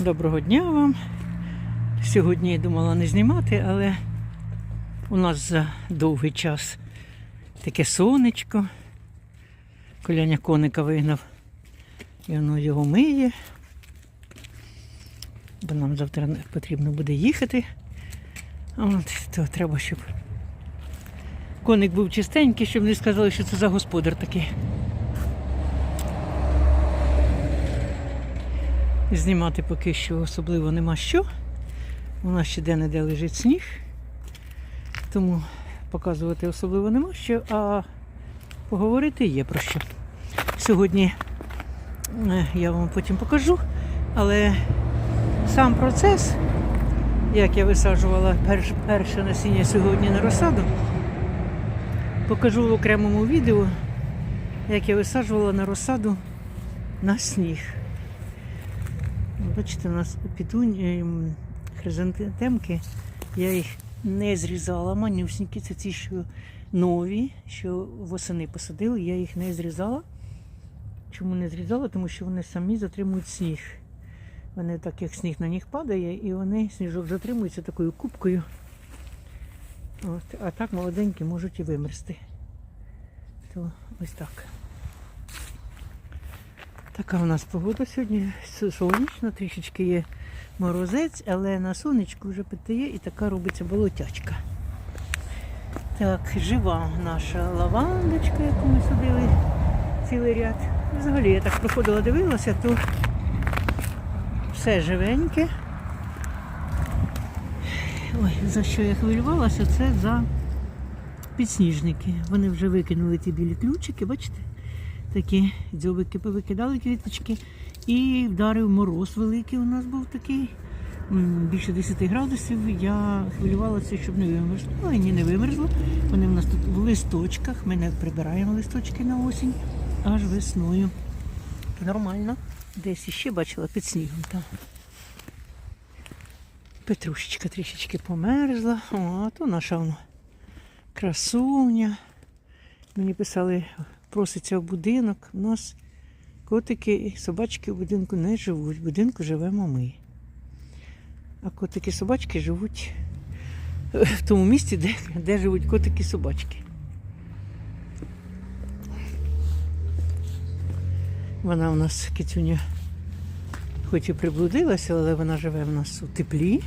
Доброго дня вам. Сьогодні я думала не знімати, але у нас за довгий час таке сонечко. Коляня коника вигнав. І воно його миє. Бо нам завтра потрібно буде їхати. От, то треба, щоб коник був чистенький, щоб не сказали, що це за господар такий. Знімати поки що особливо нема що. У нас ще де-не-де лежить сніг. Тому показувати особливо нема що, а поговорити є про що. Сьогодні е, я вам потім покажу, але сам процес, як я висаджувала перш- перше насіння сьогодні на розсаду, покажу в окремому відео, як я висаджувала на розсаду на сніг. Бачите, у нас пітунь, ем, хризантемки, я їх не зрізала, манюсінькі, це ті, що нові, що восени посадили, я їх не зрізала. Чому не зрізала? Тому що вони самі затримують сніг. Вони так як сніг на них падає, і вони сніжок затримується такою кубкою. От, а так молоденькі можуть і вимерзти. То ось так. Така у нас погода сьогодні с- сонячно, трішечки є морозець, але на сонечку вже питає і така робиться болотячка. Так, жива наша лавандочка, яку ми садили цілий ряд. Взагалі я так проходила, дивилася, то все живеньке. Ой, за що я хвилювалася, це за підсніжники. Вони вже викинули ті білі ключики, бачите? Такі дзьобики повикидали квіточки. І вдарив мороз великий у нас був такий. Більше 10 градусів. Я хвилювалася, щоб не вимерзло. Ну ні, не вимерзло. Вони в нас тут в листочках. Ми не прибираємо листочки на осінь, аж весною. Нормально. Десь іще бачила під снігом там. Петрушечка трішечки померзла. О, а то наша воно красуня. Мені писали, проситься в будинок. У нас котики і собачки в будинку не живуть. В будинку живемо ми. А котики і собачки живуть в тому місці, де, де живуть котики і собачки. Вона у нас кицюня хоч і приблудилася, але вона живе в нас у теплі.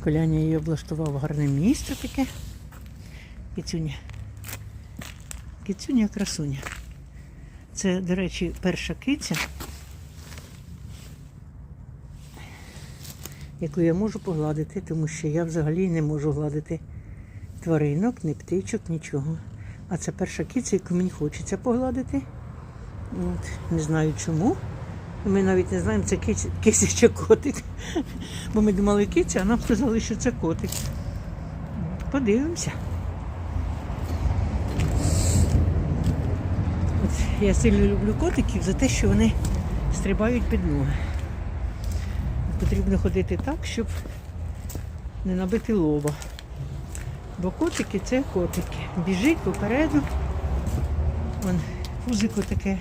Коляня її облаштував гарне місце таке. Кицюня. Кицюня красуня. Це, до речі, перша киця, яку я можу погладити, тому що я взагалі не можу гладити тваринок, ні птичок, нічого. А це перша киця, яку мені хочеться погладити. От, не знаю чому. Ми навіть не знаємо, це киця, чи котик. Бо ми думали киця, а нам сказали, що це котик. Подивимося. От я сильно люблю котиків за те, що вони стрибають під ноги. Потрібно ходити так, щоб не набити лоба. Бо котики це котики. Біжить попереду. Вон пузико таке.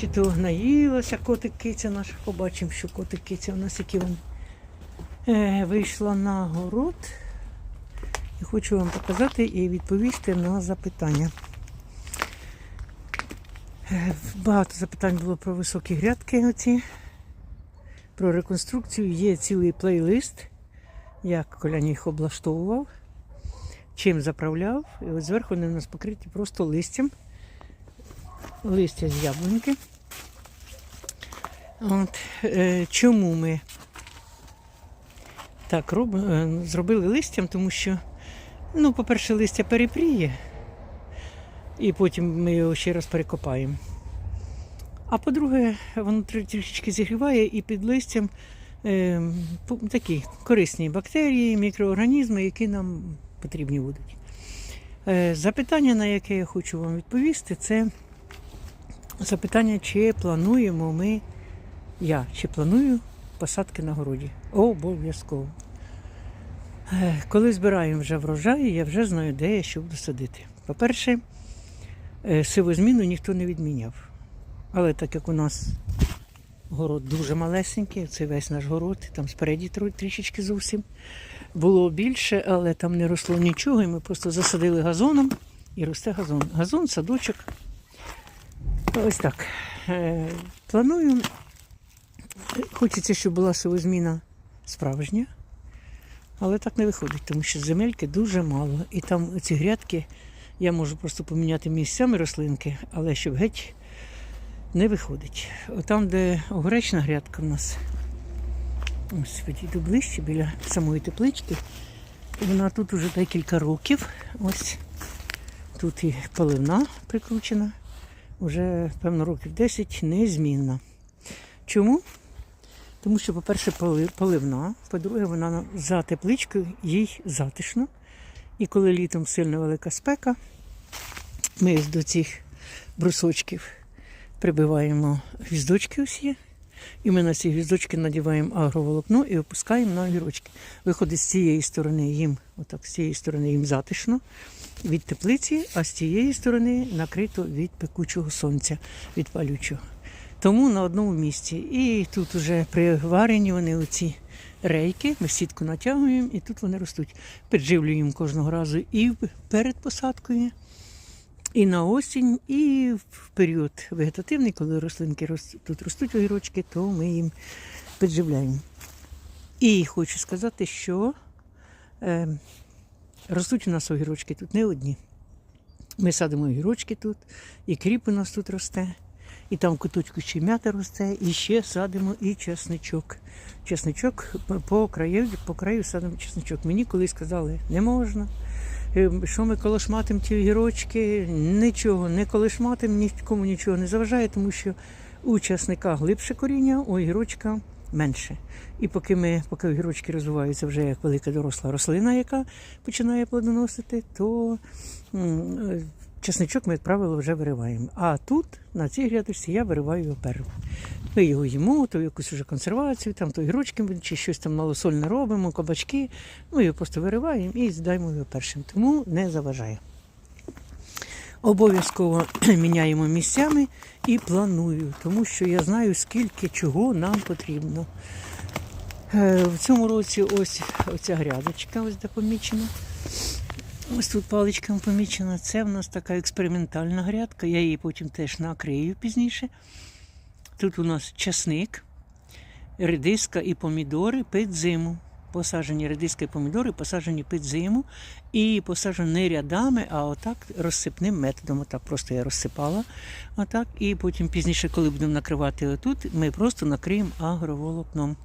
Чи то наїлося котик киця наш. Побачимо, що котик киця у нас який він е, вийшла на город. І хочу вам показати і відповісти на запитання. Е, Багато запитань було про високі грядки оці, про реконструкцію. Є цілий плейлист, як Коляня їх облаштовував, чим заправляв. І от зверху вони у нас покриті просто листям. Листя з яблуньки. От, е, чому ми так роб, е, зробили листям? Тому що, ну, по-перше, листя перепріє, і потім ми його ще раз перекопаємо. А по-друге, воно трішечки зігріває і під листям е, такі корисні бактерії, мікроорганізми, які нам потрібні будуть. Е, запитання, на яке я хочу вам відповісти, це запитання, чи плануємо ми, я, чи планую посадки на городі. Обов'язково. Е, Коли збираємо вже врожай, я вже знаю, де я що буду садити. По-перше, е, сивозміну ніхто не відміняв. Але так як у нас Город дуже малесенький, це весь наш город, там спереді трішечки зовсім. Було більше, але там не росло нічого, і ми просто засадили газоном і росте газон. Газон, садочок. Ось так. Е, Планую. Хочеться, щоб була сивозміна справжня, але так не виходить, тому що земельки дуже мало. І там ці грядки я можу просто поміняти місцями рослинки, але щоб геть не виходить. Там, де огречна грядка в нас, ось підійду ближче біля самої теплички. Вона тут уже декілька років. Ось тут і поливна прикручена. Уже, певно, років 10 незмінна. Чому? Тому що, по-перше, поливна, по-друге, вона за тепличкою, їй затишно. І коли літом сильно велика спека, ми до цих брусочків прибиваємо гвіздочки усі. І ми на ці гвіздочки надіваємо агроволокно і опускаємо на огірочки. Виходить з цієї сторони їм, отак, з цієї сторони їм затишно від теплиці, а з цієї сторони накрито від пекучого сонця, від палючого. Тому на одному місці. І тут вже приварені вони оці рейки, ми сітку натягуємо, і тут вони ростуть. Підживлюємо кожного разу і перед посадкою, і на осінь, і в період вегетативний, коли рослинки рос- тут ростуть огірочки, то ми їм підживляємо. І хочу сказати, що е, ростуть у нас огірочки тут не одні. Ми садимо огірочки тут, і кріп у нас тут росте, і там куточку ще м'ята росте, і ще садимо і чесничок. Чесничок по- краю, по краю садимо чесничок. Мені колись сказали, не можна. Е, Що ми колошматим ті огірочки, нічого, не колошматим, нікому нічого не заважає, тому що у часника глибше коріння, у огірочка менше. І поки ми, поки огірочки розвиваються вже як велика доросла рослина, яка починає плодоносити, то чесничок ми, як правило, вже вириваємо. А тут, на цій грядочці, я вириваю першим. Ми його їмо, то якусь уже консервацію, там то гірочки чи щось там малосольне робимо, кабачки. Ми його просто вириваємо і здаємо його першим. Тому не заважає. Обов'язково міняємо місцями і планую, тому що я знаю, скільки чого нам потрібно. Е, В цьому році ось оця грядочка, ось де помічена. Ось тут паличками помічено. Це в нас така експериментальна грядка. Я її потім теж накрию пізніше. Тут у нас часник, редиска і помідори під зиму. Посаджені редиска і помідори, посаджені під зиму і посаджені не рядами, а отак розсипним методом. Отак просто я розсипала. Отак. І потім пізніше, коли будемо накривати отут, ми просто накриємо агроволокном.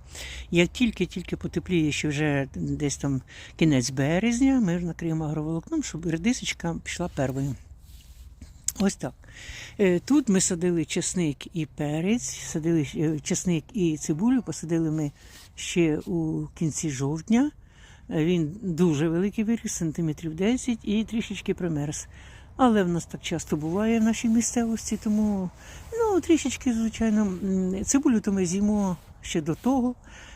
Як тільки-тільки потепліє, що вже десь там кінець березня, ми накриємо агроволокном, щоб редисочка пішла первою. Ось так. Е, Тут ми садили чесник і перець, садили е, чесник і цибулю, посадили ми ще у кінці жовтня. Е, Він дуже великий виріс, сантиметрів 10 і трішечки примерз. Але в нас так часто буває в нашій місцевості, тому ну, трішечки, звичайно, цибулю то ми з'їмо ще до того,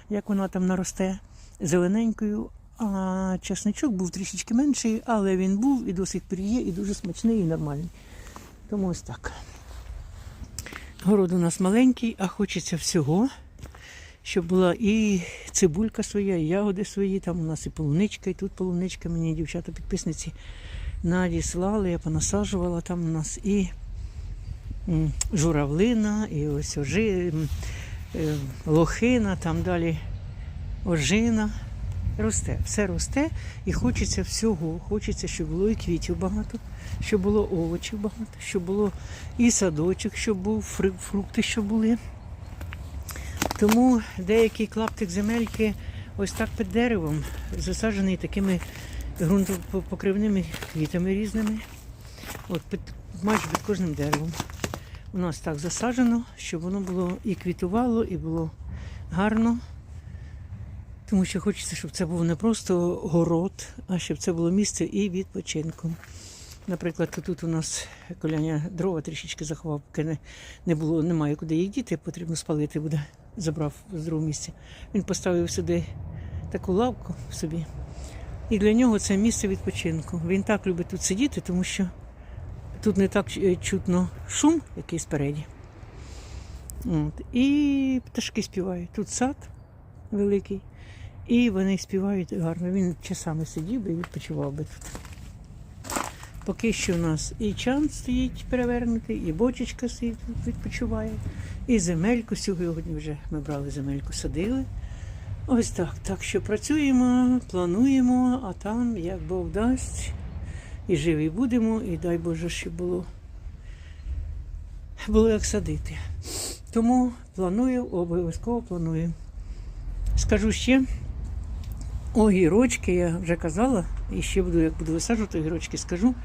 як вона там наросте зелененькою. А чесничок був трішечки менший, але він був і до сих пір є, і дуже смачний і нормальний. Тому ось так. Город у нас маленький, а хочеться всього, щоб була і цибулька своя, і ягоди свої. Там у нас і полуничка, і тут полуничка. Мені дівчата-підписниці надіслали, я понасаджувала там у нас і журавлина, і ось ожи, е, лохина, там далі ожина. Росте, все росте і хочеться всього. Хочеться, щоб було і квітів багато, щоб було овочів багато, щоб було і садочок, щоб був, фрукти, щоб були. Тому деякий клаптик земельки ось так під деревом, засаджений такими ґрунтопокривними квітами різними. От під, майже під кожним деревом. У нас так засаджено, щоб воно було і квітувало, і було гарно. Тому що хочеться, щоб це був не просто город, а щоб це було місце і відпочинку. Наприклад, тут, у нас коляня дрова трішечки заховав, поки не, не було, немає куди їх діти, потрібно спалити буде. Забрав з другого місця. Він поставив сюди таку лавку собі. І для нього це місце відпочинку. Він так любить тут сидіти, тому що тут не так е, чутно шум, який спереді. От. І пташки співають. Тут сад великий, і вони співають гарно. Він часами сидів би і відпочивав би тут. Поки що у нас і чан стоїть перевернутий, і бочечка стоїть, відпочиває, і земельку. Сьогодні вже ми брали земельку, садили. Ось так. Так що працюємо, плануємо, а там, як Бог дасть, і живі будемо, і дай Боже, щоб було, було як садити. Тому планую, обов'язково планую. Скажу ще, огірочки, я вже казала, і ще буду, як буду висаджувати огірочки, скажу,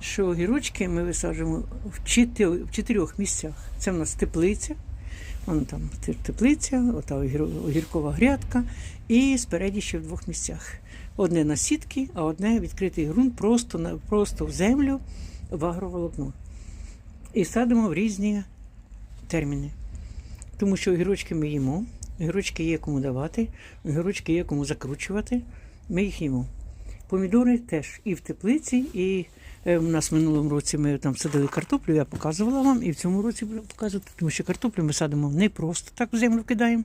що огірочки ми висаджуємо в, чотир- в чотирьох місцях. Це в нас теплиця, вон там теплиця, ота огір- огіркова грядка, і спереді ще в двох місцях. Одне на сітки, а одне відкритий ґрунт просто, на, просто в землю в агроволокно. І садимо в різні терміни. Тому що огірочки ми їмо, огірочки є кому давати, огірочки є кому закручувати, ми їх їмо. Помідори теж і в теплиці, і е, в нас в минулому році ми там садили картоплю, я показувала вам, і в цьому році буду показувати, тому що картоплю ми садимо не просто так в землю кидаємо.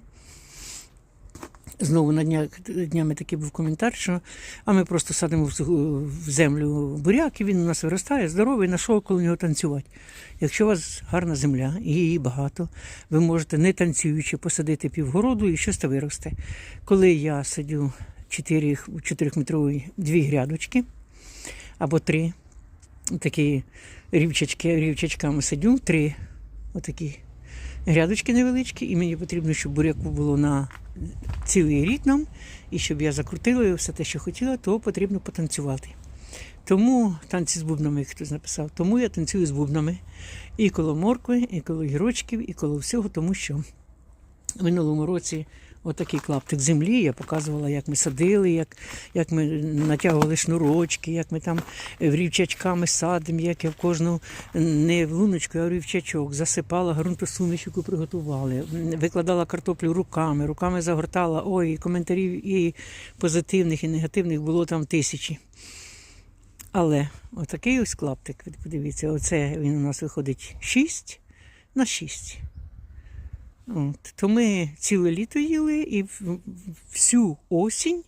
Знову на дня, днями такий був коментар, що а ми просто садимо в, землю буряк, і він у нас виростає, здоровий, на що коло нього танцювати. Якщо у вас гарна земля і її багато, ви можете не танцюючи посадити півгороду і щось виросте. Коли я садю 4, 4-метрові дві грядочки або три, такі рівчачки, рівчачками садю, три отакі грядочки невеличкі, і мені потрібно, щоб буряку було на цілий рік нам, і щоб я закрутила все те, що хотіла, то потрібно потанцювати. Тому танці з бубнами, як хтось написав, тому я танцюю з бубнами і коло моркви, і коло гірочків, і коло всього, тому що в минулому році отакий клаптик землі я показувала, як ми садили, як, як ми натягували шнурочки, як ми там рівчачками садимо, як я в кожну не в луночку, а в рівчачок засипала ґрунтосуміш, яку приготували, викладала картоплю руками, руками загортала. Ой, і коментарів і позитивних, і негативних було там тисячі. Але отакий ось клаптик, подивіться, оце він у нас виходить 6 на 6. От. То ми ціле літо їли і всю осінь,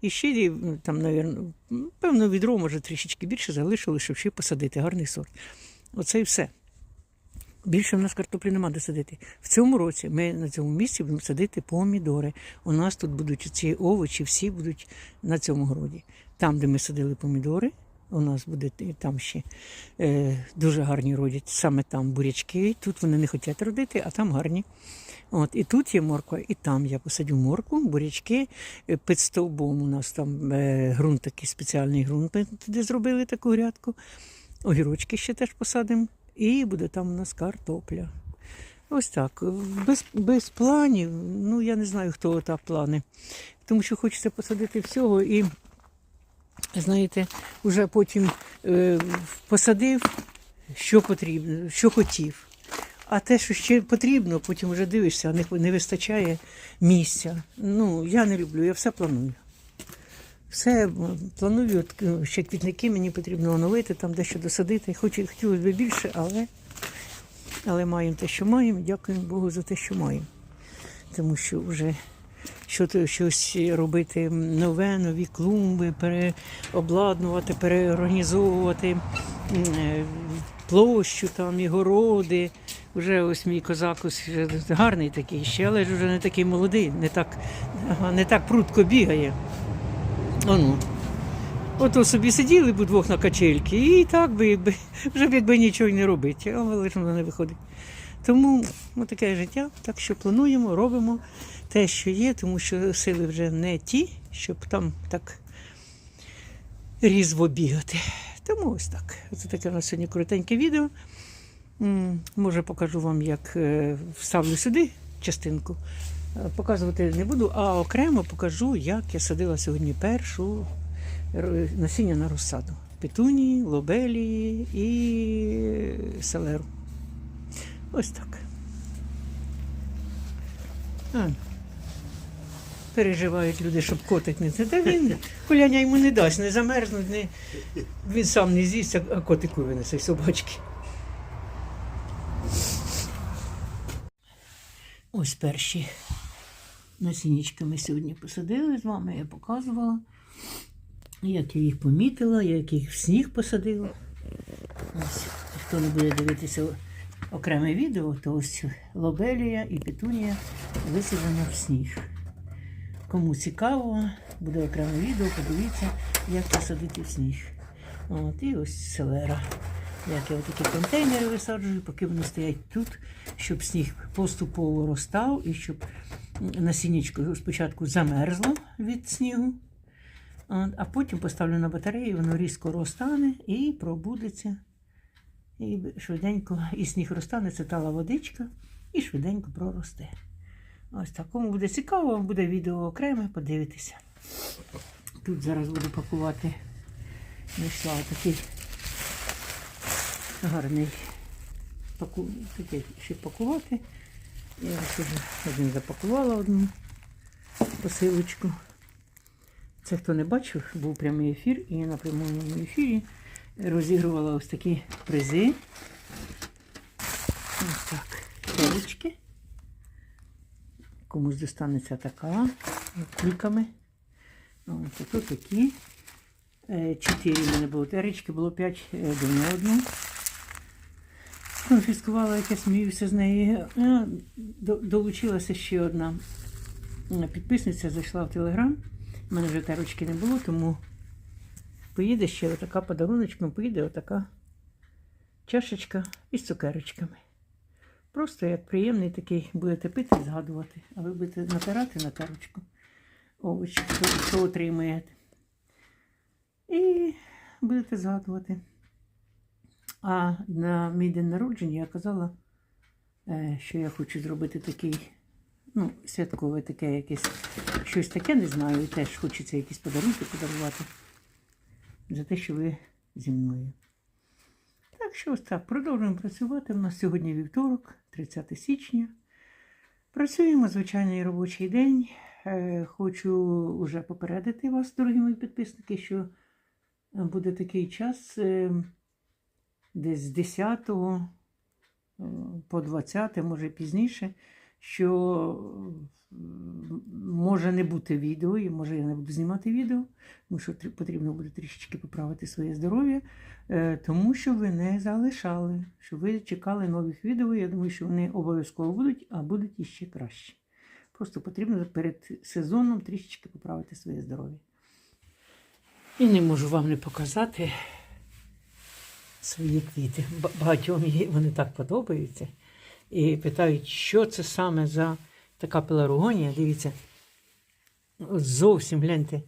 і ще ну, там, навірно, певно, відро, може, трішечки більше залишили, щоб ще посадити гарний сорт. Оце і все. Більше в нас картоплі нема де садити. В цьому році ми на цьому місці будемо садити помідори. У нас тут будуть ці овочі, всі будуть на цьому городі. Там, де ми садили помідори, у нас буде там ще е, дуже гарні родять. Саме там бурячки. Тут вони не хочуть родити, а там гарні. От, і тут є морква, і там я посадю моркву, бурячки Е, під стовбом. У нас там е, ґрунт такий спеціальний ґрунт, туди зробили таку грядку. Огірочки ще теж посадимо. І буде там у нас картопля. Ось так. Без, без планів. Ну, я не знаю, хто та плани. Тому що хочеться посадити всього і, знаєте, вже потім е, посадив, що потрібно, що хотів. А те, що ще потрібно, потім вже дивишся, а не, вистачає місця. Ну, я не люблю, я все планую. Все планую, е, ще квітники мені потрібно оновити, там дещо досадити. Хоч хотілося б більше, але, але маємо те, що маємо. Дякуємо Богу за те, що маємо. Тому що вже що щось робити нове, нові клумби, переобладнувати, переорганізовувати е, площу, там, і городи. Вже ось мій козак ось гарний такий ще, але ж вже не такий молодий, не так, не так прудко бігає. Ону. Ото собі сиділи б удвох на качельки, і так би, вже якби нічого не робити, але ж воно не виходить. Тому ну, таке життя, так що плануємо, робимо те, що є, тому що сили вже не ті, щоб там так різво бігати. Тому ось так. Це таке у нас сьогодні коротеньке відео. Може, покажу вам, як е, вставлю сюди частинку. Е, Показувати не буду, а окремо покажу, як я садила сьогодні першу насіння на розсаду. Петунії, лобелії і селеру. Ось так. А. Переживають люди, щоб котик не це. Та він коляня йому не дасть, не замерзнуть, не... він сам не з'їсть, а- котику винесе й собачки. Ось перші насіннячки ми сьогодні посадили з вами, я показувала. Як я їх помітила, як їх в сніг посадила. Ось, хто не буде дивитися окреме відео, то ось лобелія і петунія висаджена в сніг. Кому цікаво, буде окреме відео, подивіться, як посадити в сніг. От, і ось селера. Як я такі контейнери висаджую, поки вони стоять тут, щоб сніг поступово розстав і щоб насіннячко спочатку замерзло від снігу. А потім поставлю на батарею, воно різко розтане і пробудеться. І швиденько, і сніг розтане, це тала водичка, і швиденько проросте. Ось так. Кому буде цікаво, буде відео окреме, подивитися. Тут зараз буду пакувати. Знайшла такий гарний паку... такий ще пакувати. Я ось вже один запакувала одну посилочку. Це хто не бачив, був прямий ефір, і я на прямому ефірі розігрувала ось такі призи. Ось так, келечки. Комусь достанеться така кульками. Ось тут такі. Е, Чотири в мене було теречки, було п'ять е, до мене одну. Конфіскувала, як я сміюся з неї. Е, Долучилася ще одна підписниця, зайшла в Телеграм. У мене вже терочки не було, тому поїде ще отака подаруночком, поїде отака чашечка із цукерочками. Просто як приємний такий будете пити і згадувати, а ви будете натирати на тарочку овочі, що, що отримаєте. І будете згадувати. А на мій день народження я казала, е, що я хочу зробити такий, ну, святкове таке якесь, щось таке, не знаю, і теж хочеться якісь подарунки подарувати за те, що ви зі мною. Так що ось так, продовжуємо працювати. У нас сьогодні вівторок, 30 січня. Працюємо звичайний робочий день. Е, Хочу вже попередити вас, дорогі мої підписники, що буде такий час е, десь з 10 е, по 20, може пізніше, що може не бути відео, і може я не буду знімати відео, тому що потрібно буде трішечки поправити своє здоров'я, е, тому що ви не залишали, що ви чекали нових відео. Я думаю, що вони обов'язково будуть, а будуть іще краще. Просто потрібно перед сезоном трішечки поправити своє здоров'я. І не можу вам не показати свої квіти. Багатьом вони так подобаються. І питають, що це саме за така пеларгонія. Дивіться, зовсім гляньте,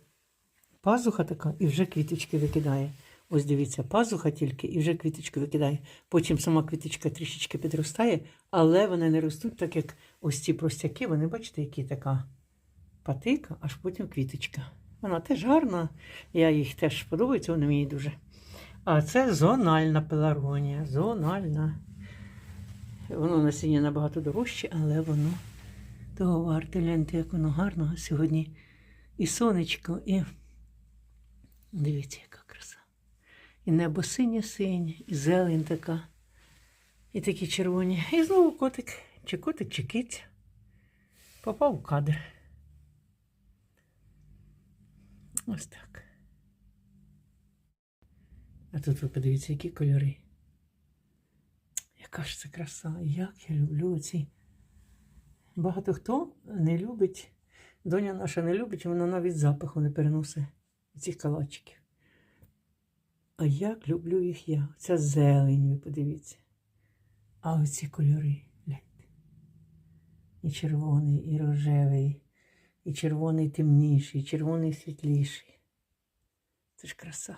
пазуха така і вже квіточки викидає. Ось дивіться, пазуха тільки і вже квіточки викидає. Потім сама квіточка трішечки підростає, але вони не ростуть, так як ось ці простяки, вони бачите, які така патика, аж потім квіточка. Вона теж гарна, я їх теж подобається, вони мені дуже. А це зональна пеларгонія. Зональна. Воно насіння набагато дорожче, але воно того варте. Гляньте, як воно гарно. Сьогодні і сонечко, і дивіться, яка краса. І небо синє-синє, і зелень така, і такі червоні. І знову котик, чи котик, чи киця. Попав у кадр. Ось так. А тут ви подивіться, які кольори. Яка ж це краса, як я люблю ці. Багато хто не любить, доня наша не любить, вона навіть запаху не переносить цих калачиків. А як люблю їх я. Ця зелень, ви подивіться. А оці кольори, гляньте. І червоний, і рожевий, і червоний темніший, і червоний світліший. Це ж краса.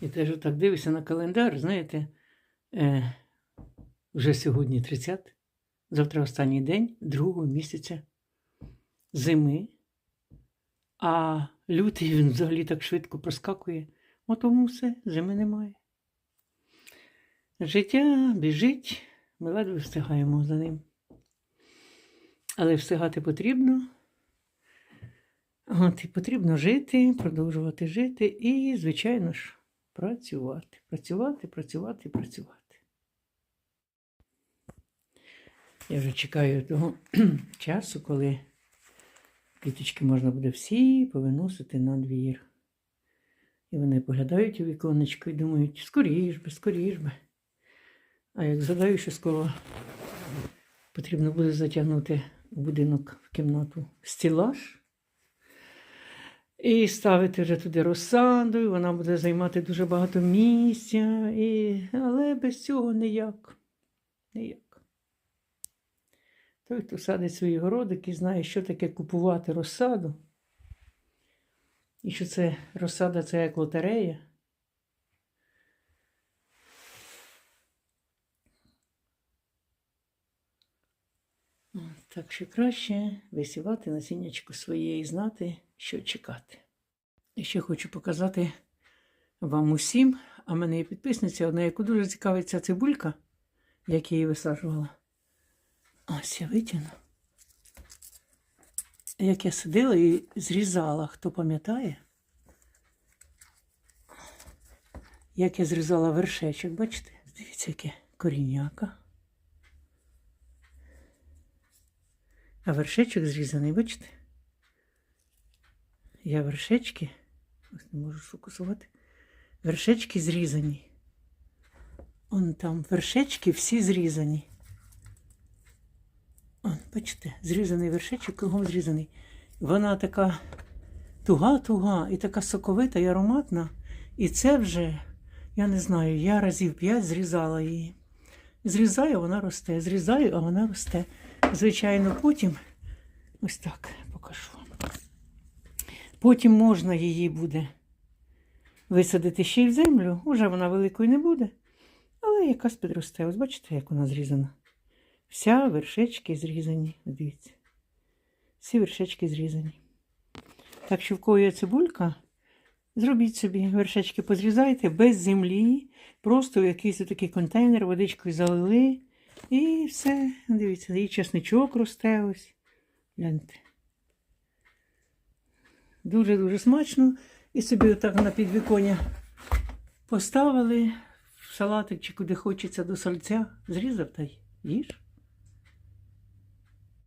І теж так дивишся на календар, знаєте, е, вже сьогодні 30, завтра останній день другого місяця зими, а лютий він взагалі так швидко проскакує. От тому все, зими немає. Життя біжить, ми ледве встигаємо за ним. Але встигати потрібно. От, і потрібно жити, продовжувати жити і, звичайно ж, працювати. Працювати, працювати, працювати. Я вже чекаю того часу, коли квіточки можна буде всі повиносити на двір. І вони поглядають у віконечко і думають, скоріш би, скоріш би. А як згадаю, що скоро потрібно буде затягнути будинок в кімнату стілаж і ставити вже туди розсаду, і вона буде займати дуже багато місця. І... Але без цього ніяк. Ніяк. Той, хто садить свої городики, знає, що таке купувати розсаду. І що це розсада це як лотерея. От, Так що краще висівати насіннячко своє і знати, що чекати. І ще хочу показати вам усім, а мене є підписниця, одна, яку дуже цікавиться цибулька, як я її висаджувала. Ось я витягну. Як я сидила і зрізала, хто пам'ятає? Як я зрізала вершечок, бачите? Дивіться, яке корінняка. А вершечок зрізаний, бачите? Я вершечки, ось не можу сфокусувати. Вершечки зрізані. Он там вершечки всі зрізані. Он, бачите, зрізаний вершечок, кругом зрізаний. Вона така туга-туга і така соковита і ароматна. І це вже, я не знаю, я разів п'ять зрізала її. Зрізаю, вона росте. Зрізаю, а вона росте. Звичайно, потім ось так покажу. Потім можна її буде висадити ще й в землю. Уже вона великою не буде. Але якась підросте. Ось бачите, як вона зрізана. Вся вершечки зрізані. Дивіться. Всі вершечки зрізані. Так що в кого є цибулька, зробіть собі вершечки позрізайте без землі. Просто в якийсь такий контейнер водичкою залили. І все. Дивіться, і чесничок росте ось. Гляньте. Дуже-дуже смачно. І собі отак на підвіконня поставили в салатик чи куди хочеться до сальця. Зрізав та й їж.